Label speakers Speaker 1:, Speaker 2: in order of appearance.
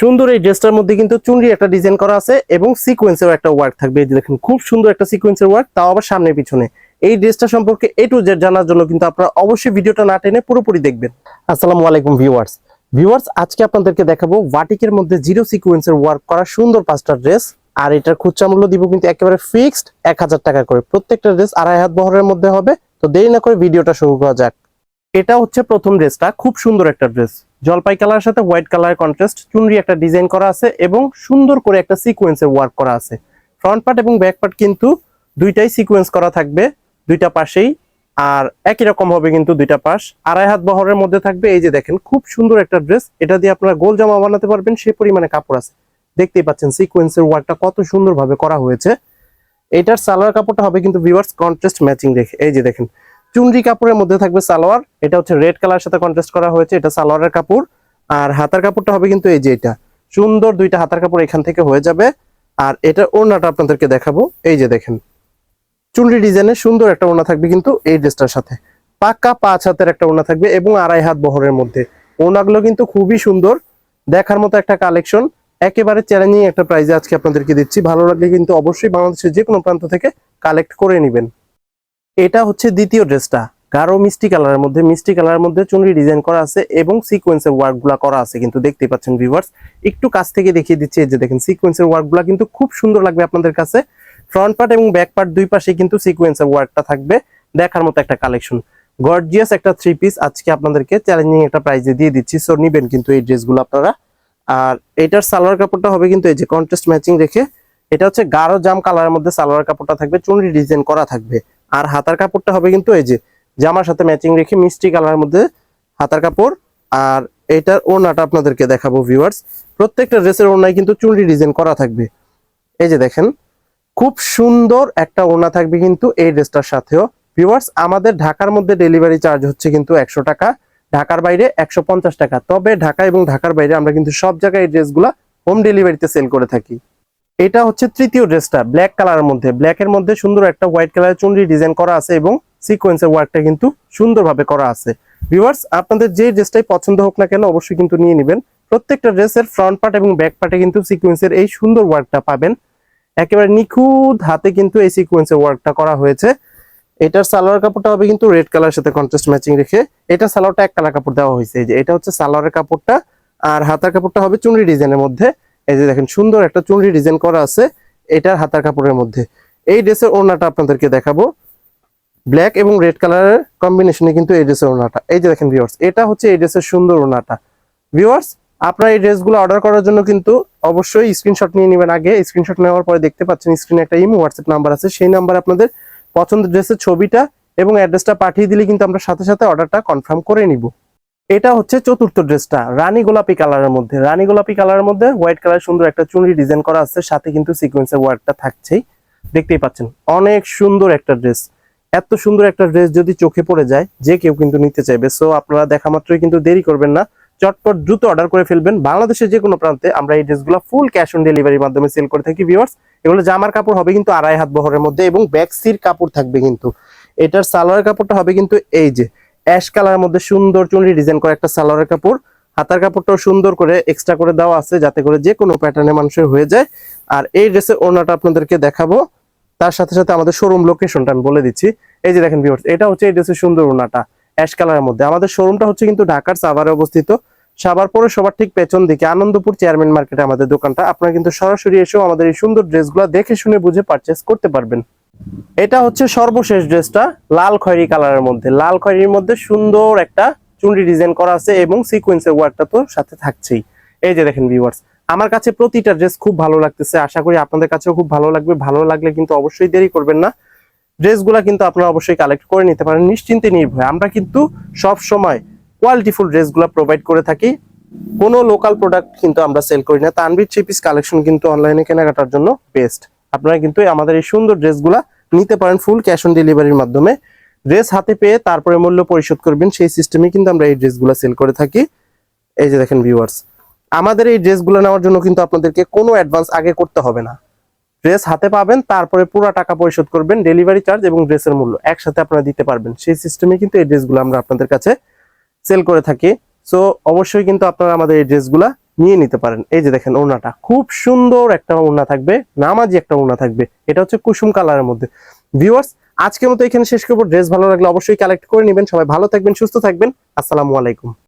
Speaker 1: সুন্দর এই ড্রেসটার মধ্যে কিন্তু চুনরি একটা ডিজাইন করা আছে এবং সিকোয়েন্সের একটা ওয়ার্ক থাকবে। এই দেখেন, খুব সুন্দর একটা সিকোয়েন্সের ওয়ার্ক তাও আবার সামনে পিছনে। এই ড্রেসটা সম্পর্কে এ টু জেড জানার জন্য কিন্তু আপনারা অবশ্যই ভিডিওটা না টেনে পুরোপুরি দেখবেন। আসসালামু আলাইকুম ভিউয়ার্স ভিউয়ার্স আজকে আপনাদেরকে দেখাবো ওয়াটিকের মধ্যে জিরো সিকোয়েন্সের ওয়ার্ক করা সুন্দর পাঁচটা ড্রেস আর এটার খুচরা মূল্য দিব কিন্তু একেবারে ফিক্সড এক হাজার টাকা করে। প্রত্যেকটা ড্রেস আড়াই হাত বহরের মধ্যে হবে। তো দেরি না করে ভিডিওটা শুরু করা যাক। এটা হচ্ছে প্রথম ড্রেসটা খুব সুন্দর একটা ড্রেস জলপাই কালারের সাথে হোয়াইট কালার কন্ট্রাস্ট চুনরি একটা ডিজাইন করা আছে এবং সুন্দর করে একটা সিকোয়েন্সের ওয়ার্ক করা আছে। ফ্রন্ট পার্ট এবং ব্যাক পার্ট কিন্তু দুইটাই সিকোয়েন্স করা থাকবে, দুইটা পাশেই, আর একই রকম হবে কিন্তু দুইটা পাশ। আড়াই হাত বহরের মধ্যে থাকবে, এই যে দেখেন, খুব সুন্দর একটা ড্রেস এটা দিয়ে আপনারা গোল জামা বানাতে পারবেন সেই পরিমাণে কাপড় আছে। দেখতেই পাচ্ছেন সিকোয়েন্সের ওয়ার্কটা কত সুন্দরভাবে করা হয়েছে। এটার সালোয়ার কাপড়টা হবে কিন্তু ভিউয়ার্স কন্ট্রাস্ট ম্যাচিং রেখে, এই যে দেখেন চুনরি কাপড়ের মধ্যে থাকবে সালোয়ার। এটা হচ্ছে রেড কালার সাথে কন্ট্রাস্ট করা হয়েছে, এটা সালোয়ারের কাপড়। আর হাতার কাপড়টা হবে কিন্তু এই যে এটা। সুন্দর দুইটা হাতার কাপড় এখান থেকে হয়ে যাবে। আর এটা ওড়নাটা আপনাদেরকে দেখাবো। এই যে দেখেন চুনরি ডিজাইনের সুন্দর একটা ওড়না থাকবে কিন্তু এই ড্রেসটার সাথে। পাক্কা পাঁচ হাতের একটা ওড়না থাকবে এবং আড়াই হাত বহরের মধ্যে। ওড়নাগুলো কিন্তু খুবই সুন্দর। দেখার মতো একটা কালেকশন। একেবারে চ্যালেঞ্জিং একটা প্রাইজে আজকে আপনাদেরকে দিচ্ছি। ভালো লাগলে কিন্তু অবশ্যই বাংলাদেশের যে কোনো প্রান্ত থেকে কালেক্ট করে নেবেন। এটা হচ্ছে দ্বিতীয় ড্রেসটা। গাঢ় মিষ্টি কালারের মধ্যে, মিষ্টি কালারের মধ্যে চুনরি ডিজাইন করা আছে এবং সিকোয়েন্সের ওয়ার্কগুলো করা আছে। কিন্তু দেখতে পাচ্ছেন ভিউয়ার্স একটু কাছ থেকে দেখিয়ে দিচ্ছি যে দেখেন সিকোয়েন্সের ওয়ার্কগুলো কিন্তু খুব সুন্দর লাগবে আপনাদের কাছে। ফ্রন্ট পার্ট এবং ব্যাক পার্ট দুই পাশে কিন্তু সিকোয়েন্সের ওয়ার্কটা থাকবে, দেখার মতো একটা কালেকশন গর্জিয়াস একটা থ্রি পিস আজকে আপনাদেরকে চ্যালেঞ্জিং একটা প্রাইজে দিয়ে দিচ্ছি। সো নিবেন কিন্তু এই ড্রেসগুলো আপনারা। আর এটার সালোয়ার কাপড়টা হবে কিন্তু এই যে কন্ট্রাস্ট ম্যাচিং রেখে এটা হচ্ছে গাঢ় জাম কালারের মধ্যে সালোয়ার কাপড়টা থাকবে, চুনরি ডিজাইন করা থাকবে। আর হাতার কাপড়টা হবে কিন্তু এই যে জামার সাথে ম্যাচিং রেখে মিষ্টি কালারের মধ্যে হাতার কাপড়। আর এটার ওড়নাটা আপনাদেরকে দেখাবো ভিউয়ার্স প্রত্যেকটা ড্রেসের ওড়নায় কিন্তু চুনরি ডিজাইন করা থাকবে। এই যে দেখেন, খুব সুন্দর একটা ওড়না থাকবে কিন্তু এই ড্রেসটার সাথেও। ভিউয়ার্স আমাদের ঢাকার মধ্যে ডেলিভারি চার্জ হচ্ছে কিন্তু একশো টাকা, ঢাকার বাইরে একশো পঞ্চাশ টাকা। তবে ঢাকা এবং ঢাকার বাইরে আমরা কিন্তু সব জায়গায় এই ড্রেসগুলা হোম ডেলিভারিতে সেল করে থাকি। এটা হচ্ছে তৃতীয় ড্রেসটা ব্ল্যাক কালারের মধ্যে। ব্ল্যাকের মধ্যে সুন্দর একটা হোয়াইট কালারের চুনরি ডিজাইন করা আছে এবং সিকোয়েন্সের ওয়ার্কটা কিন্তু সুন্দরভাবে করা আছে। ভিউয়ার্স আপনাদের যে ড্রেসটাই পছন্দ হোক না কেন অবশ্যই কিন্তু নিয়ে নেবেন। প্রত্যেকটা ড্রেসের ফ্রন্ট পার্ট এবং ব্যাক পার্টে কিন্তু সিকোয়েন্সের এই সুন্দর ওয়ার্কটা পাবেন। একেবারে নিখুঁত হাতে কিন্তু এই সিকোয়েন্সের ওয়ার্কটা করা হয়েছে। এটার সালোয়ার কাপড়টা হবে কিন্তু রেড কালার সাথে কন্ট্রাস্ট ম্যাচিং রেখে। এটা সালোয়ারটা এক কালার কাপড় দেওয়া হয়েছে। যে, এটা হচ্ছে সালোয়ারের কাপড়টা। আর হাতার কাপড়টা হবে চুনরি ডিজাইনের মধ্যে। এই যে দেখেন, সুন্দর একটা চুনরি ডিজাইন করা আছে এটার হাতার কাপড়ের মধ্যে। এই ড্রেসের ওড়নাটা আপনাদেরকে দেখাবো। ব্ল্যাক এবং রেড কালারের কম্বিনেশনে কিন্তু এই ড্রেসের ওড়নাটা। এই যে দেখেন ভিউয়ার্স এটা হচ্ছে এই ড্রেসের সুন্দর ওড়নাটা। ভিউয়ার্স আপনারা এই ড্রেসগুলো অর্ডার করার জন্য কিন্তু অবশ্যই স্ক্রিনশট নিয়ে নেবেন আগে। স্ক্রিনশট নেওয়ার পরে দেখতে পাচ্ছেন স্ক্রিনে একটা ইমো হোয়াটসঅ্যাপ নাম্বার আছে। সেই নাম্বার আপনাদের পছন্দের ড্রেসের ছবিটা এবং অ্যাড্রেসটা পাঠিয়ে দিলে কিন্তু আমরা সাথে সাথে অর্ডারটা কনফার্ম করে নিব। এটা হচ্ছে চতুর্থ ড্রেসটা, রানী গোলাপি কালারের মধ্যে। রানী গোলাপি কালারের মধ্যে হোয়াইট কালার সুন্দর একটা চুনরি ডিজাইন করা আছে, সাথে কিন্তু সিকোয়েন্সের ওয়ার্কটা থাকছেই। দেখতেই পাচ্ছেন, অনেক সুন্দর একটা ড্রেস। এত সুন্দর একটা ড্রেস যদি চোখে পড়ে যায়, যে কেউ কিন্তু নিতে চাইবে। সো আপনারা দেখা মাত্রই কিন্তু দেরি করবেন না। চটপট দ্রুত অর্ডার করে ফেলবেন। বাংলাদেশের যে কোনো প্রান্তে আমরা এই ড্রেসগুলো ফুল ক্যাশ অন ডেলিভারির মাধ্যমে সেল করে থাকি ভিউয়ার্স এগুলো জামার কাপড় হবে কিন্তু আড়াই হাত বহরের মধ্যে এবং ব্যাকসির কাপড় থাকবে কিন্তু। এটার সালোয়ার কাপড়টা হবে কিন্তু এই যে অ্যাশ কালারের মধ্যে সুন্দর চুনরি ডিজাইন করা একটা সালোয়ারের কাপড়। হাতার কাপড়টাও সুন্দর করে এক্সট্রা করে দেওয়া আছে যাতে করে যে কোনো প্যাটার্নে মানুষের হয়ে যায়। আর এই ড্রেসের ওনাটা আপনাদেরকে দেখাবো। তার সাথে সাথে আমাদের শোরুম লোকেশনটা আমি বলে দিচ্ছি। এই যে দেখেন ভিউয়ার্স এটা হচ্ছে এই ড্রেসের সুন্দর ওনাটা অ্যাশ কালারের মধ্যে। আমাদের শোরুমটা হচ্ছে কিন্তু ঢাকার সাভারে অবস্থিত। সাভার সবার ঠিক পেছন দিকে আনন্দপুর চেয়ারম্যান মার্কেটে আমাদের দোকানটা। আপনারা কিন্তু সরাসরি এসেও আমাদের এই সুন্দর ড্রেসগুলো দেখে শুনে বুঝে পারচেস করতে পারবেন। এটা হচ্ছে সর্বশেষ ড্রেসটা, লাল খয়েরি কালারের মধ্যে। লাল খয়েরির মধ্যে সুন্দর একটা চুনরি ডিজাইন করা আছে এবং সিকোয়েন্সের ওয়ার্কটা তো সাথে থাকছেই। এই যে দেখেন ভিউয়ার্স আমার কাছে প্রতিটা ড্রেস খুব ভালো লাগতেছে। আশা করি আপনাদের কাছেও খুব ভালো লাগবে। ভালো লাগলে কিন্তু অবশ্যই দেরি করবেন না। ড্রেসগুলা কিন্তু আপনারা অবশ্যই কালেক্ট করে নিতে পারেন। নিশ্চিন্তে নির্ভয়। আমরা কিন্তু সব সময় কোয়ালিটিফুল ড্রেসগুলো প্রোভাইড করে থাকি। কোনো লোকাল প্রোডাক্ট কিন্তু আমরা সেল করি না। তানবির থ্রি পিস কালেকশন কিন্তু অনলাইনে কেনাকাটার জন্য বেস্ট আপনারা কিন্তু আমাদের এই সুন্দর ড্রেসগুলা নিতে পারেন ফুল ক্যাশ অন ডেলিভারির মাধ্যমে। ড্রেস হাতে পেয়ে তারপরে মূল্য পরিশোধ করবেন, সেই সিস্টেমে কিন্তু আমরা এই ড্রেসগুলো সেল করে থাকি। এই যে দেখেন ভিউয়ার্স আমাদের এই ড্রেসগুলো নেওয়ার জন্য কিন্তু আপনাদেরকে কোনো অ্যাডভান্স আগে করতে হবে না। ড্রেস হাতে পাবেন, তারপরে পুরো টাকা পরিশোধ করবেন ডেলিভারি চার্জ এবং ড্রেসের মূল্য একসাথে আপনারা দিতে পারবেন। সেই সিস্টেমে কিন্তু এই ড্রেসগুলো আমরা আপনাদের কাছে সেল করে থাকি। সো অবশ্যই কিন্তু আপনারা আমাদের এই ড্রেসগুলা নিয়ে নিতে পারেন। এই যে দেখেন ওড়নাটা, খুব সুন্দর একটা ওড়না থাকবে, নামাজি একটা ওনা থাকবে। এটা হচ্ছে কুসুম কালারের মধ্যে। ভিউয়ার্স আজকের মতো এখানে শেষ করব। ড্রেস ভালো লাগলে অবশ্যই কালেক্ট করে নেবেন। সবাই ভালো থাকবেন, সুস্থ থাকবেন। আসসালামু আলাইকুম।